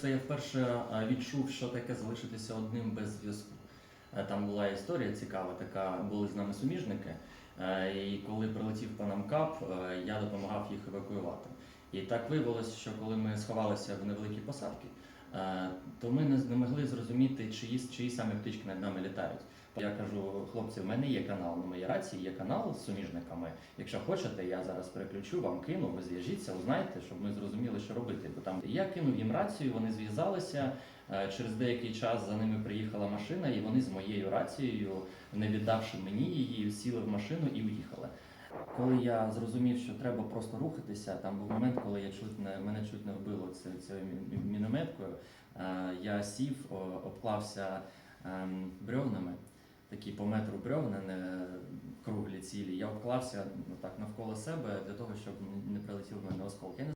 Це я вперше відчув, що таке залишитися одним без зв'язку. Е, Там була історія цікава, така були з нами суміжники. е, І коли прилетів по нам кап, е, я допомагав їх евакуювати. І так виявилося, що коли ми сховалися в невеликій посадці, то ми не не могли зрозуміти, чиї, чиї саме птички над нами літають. Я кажу, хлопці, в мене є канал на моїй рації, є канал з суміжниками. Якщо хочете, я зараз переключу, вам кину, ви зв'яжіться, узнайте, щоб ми зрозуміли, що робити. Бо там я кинув їм рацію, вони зв'язалися. Е, Через деякий час за ними приїхала машина, і вони з моєю рацією, не віддавши мені її, сіли в машину і уїхали. Коли я зрозумів, що треба просто рухатися, там був момент, коли я чуть не мене чуть не вбило цією мінометкою. Е, Я сів, обклався брьовнами, бревнами, такі по метру бревна, не круглі цілі. Я обклався ну, так навколо себе для того, щоб не прилетів в мене осколки.